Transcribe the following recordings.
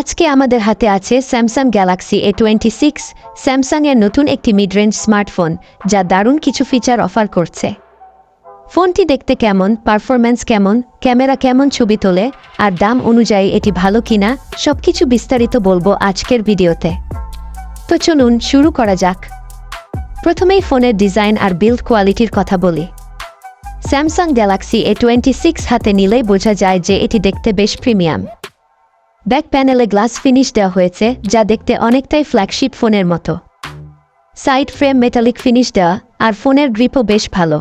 আজকে আমাদের হাতে আছে Samsung Galaxy A twenty six স্যামসাংয়ের নতুন একটি মিড রেঞ্জ স্মার্টফোন যা দারুণ কিছু ফিচার অফার করছে। ফোনটি দেখতে কেমন পারফরম্যান্স কেমন, ক্যামেরা কেমন ছবি তোলে, আর দাম অনুযায়ী এটি ভালো কিনা সব কিছু বিস্তারিত বলব আজকের ভিডিওতে। তো চলুন শুরু করা যাক। প্রথমেই ফোনের ডিজাইন আর বিল্ড কোয়ালিটির কথা বলি। Samsung Galaxy A twenty six হাতে নিলেই বোঝা যায় যে এটি দেখতে বেশ প্রিমিয়াম ব্যাক প্যানেলে গ্লাস ফিনিশ দেওয়া হয়েছে, যা দেখতে অনেকটাই ফ্ল্যাগশিপ ফোনের মতো। সাইড ফ্রেম মেটালিক ফিনিশ দেওয়া, আর ফোনের গ্রিপও বেশ ভালো।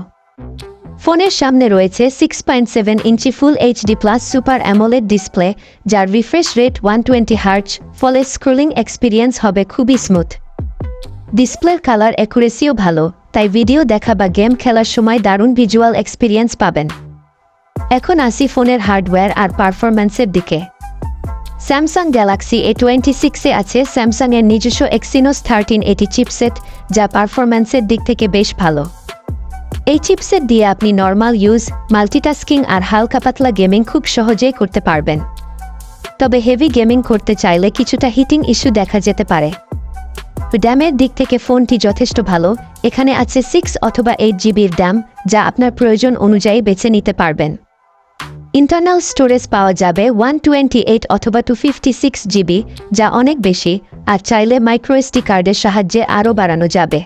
ফোনের সামনে রয়েছে six point seven inch full HD plus super AMOLED display যার refresh rate one twenty hertz ফলে স্ক্রোলিং এক্সপিরিয়েন্স হবে খুবই স্মুথ ডিসপ্লের কালার অ্যাকুরেসিও ভালো, তাই ভিডিও দেখা বা গেম খেলার সময় দারুণ ভিজুয়াল এক্সপিরিয়েন্স পাবেন। এখন আসি ফোনের হার্ডওয়্যার আর পারফরম্যান্সের দিকে। স্যামসাং গ্যালাক্সি এ টোয়েন্টি সিক্সে আছে স্যামসাংয়ের নিজস্ব এক্সিনোস থার্টিন এটি চিপসেট যা পারফরম্যান্সের দিক থেকে বেশ ভালো। এই চিপসেট দিয়ে আপনি নর্মাল ইউজ মাল্টিটাস্কিং আর হালকা পাতলা গেমিং খুব সহজেই করতে পারবেন। তবে হেভি গেমিং করতে চাইলে কিছুটা হিটিং ইস্যু দেখা যেতে পারে। ড্যামের দিক থেকে ফোনটি যথেষ্ট ভালো, এখানে আছে সিক্স অথবা এইট জিবির ড্যাম যা আপনার প্রয়োজন অনুযায়ী বেছে নিতে পারবেন। ইন্টারনাল স্টোরেজ পাওয়া যাবে ওয়ান টোয়েন্টি এইট অথবা টু ফিফটি সিক্স জিবি যা অনেক বেশি, আর চাইলে মাইক্রোএসটি কার্ডের সাহায্যে আরও বাড়ানো যাবে।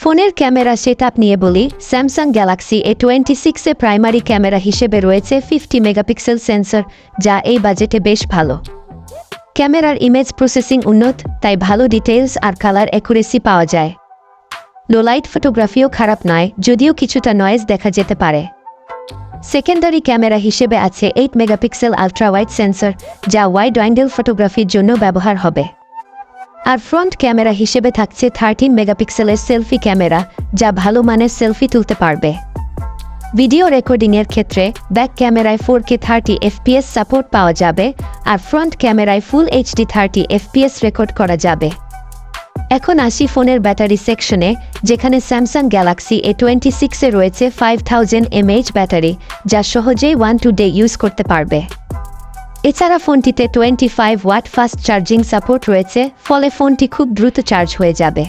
ফোনের ক্যামেরা সেট নিয়ে বলি স্যামসাং গ্যালাক্সি এ টোয়েন্টি সিক্সে প্রাইমারি ক্যামেরা হিসেবে রয়েছে ফিফটি মেগাপিক্সেল সেন্সর যা এই বাজেটে বেশ ভালো। ক্যামেরার ইমেজ প্রসেসিং উন্নত, তাই ভালো ডিটেলস আর কালার অ্যাকুরেসি পাওয়া যায়। লো লাইট ফটোগ্রাফিও খারাপ নয়, যদিও কিছুটা নয়েজ দেখা যেতে পারে। সেকেন্ডারি ক্যামেরা হিসেবে আছে eight megapixel ultra wide sensor যা ওয়াইড অ্যাঙ্গেল ফটোগ্রাফির জন্য ব্যবহার হবে। আর ফ্রন্ট ক্যামেরা হিসেবে থাকছে থার্টিন মেগাপিক্সেলের সেলফি ক্যামেরা, যা ভালো মানের সেলফি তুলতে পারবে। ভিডিও রেকর্ডিংয়ের ক্ষেত্রে ব্যাক ক্যামেরায় four K thirty FPS support পাওয়া যাবে, আর ফ্রন্ট ক্যামেরায় full HD thirty FPS record করা যাবে। এখন আসি ফোনের ব্যাটারি সেকশনে, যেখানে স্যামসাং গ্যালাক্সি এ টোয়েন্টি সিক্সে রয়েছে ফাইভ থাউজেন্ড এমএইচ ব্যাটারি, যা সহজেই ওয়ান টু ডে ইউজ করতে পারবে। এছাড়া ফোনটিতে twenty five watt fast charging support রয়েছে, ফলে ফোনটি খুব দ্রুত চার্জ হয়ে যাবে।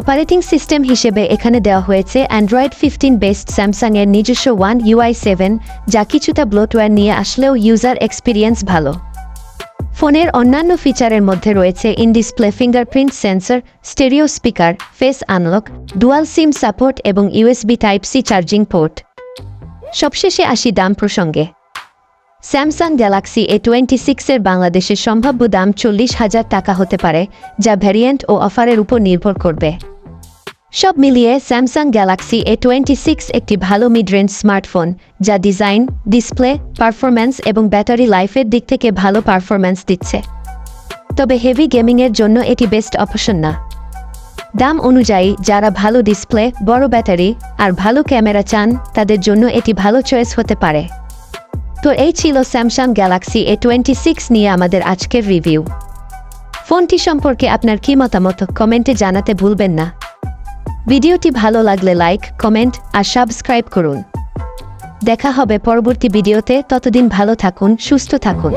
অপারেটিং সিস্টেম হিসেবে এখানে দেওয়া হয়েছে অ্যান্ড্রয়েড ফিফটিন বেস্ট স্যামসাংয়ের নিজস্ব ওয়ান ইউআই সেভেন যা কিছুটা ব্লোটওয়্যার নিয়ে আসলেও ইউজার এক্সপিরিয়েন্স ভালো। ফোনের অন্যান্য ফিচারের মধ্যে রয়েছে in display fingerprint sensor, stereo speaker, face unlock dual SIM support এবং USB type C charging port. সবশেষে আসি দাম প্রসঙ্গে। স্যামসাং গ্যালাক্সি এ টোয়েন্টি সিক্সের বাংলাদেশের সম্ভাব্য দাম চল্লিশ হাজার টাকা হতে পারে, যা ভ্যারিয়েন্ট ও অফারের উপর নির্ভর করবে। সব মিলিয়ে Samsung Galaxy A twenty six একটি ভালো মিড রেঞ্জ স্মার্টফোন যা ডিজাইন ডিসপ্লে পারফরম্যান্স এবং ব্যাটারি লাইফের দিক থেকে ভালো পারফরম্যান্স দিচ্ছে। তবে হেভি গেমিংয়ের জন্য এটি বেস্ট অপশন না। দাম অনুযায়ী যারা ভালো ডিসপ্লে বড় ব্যাটারি আর ভালো ক্যামেরা চান, তাদের জন্য এটি ভালো চয়েস হতে পারে। তো এই ছিল Samsung Galaxy A twenty six নিয়ে আমাদের আজকের রিভিউ ফোনটি সম্পর্কে আপনার কী মতামত, কমেন্টে জানাতে ভুলবেন না। ভিডিওটি ভালো লাগলে লাইক, কমেন্ট আর সাবস্ক্রাইব করুন। দেখা হবে পরবর্তী ভিডিওতে, ততদিন ভালো থাকুন, সুস্থ থাকুন।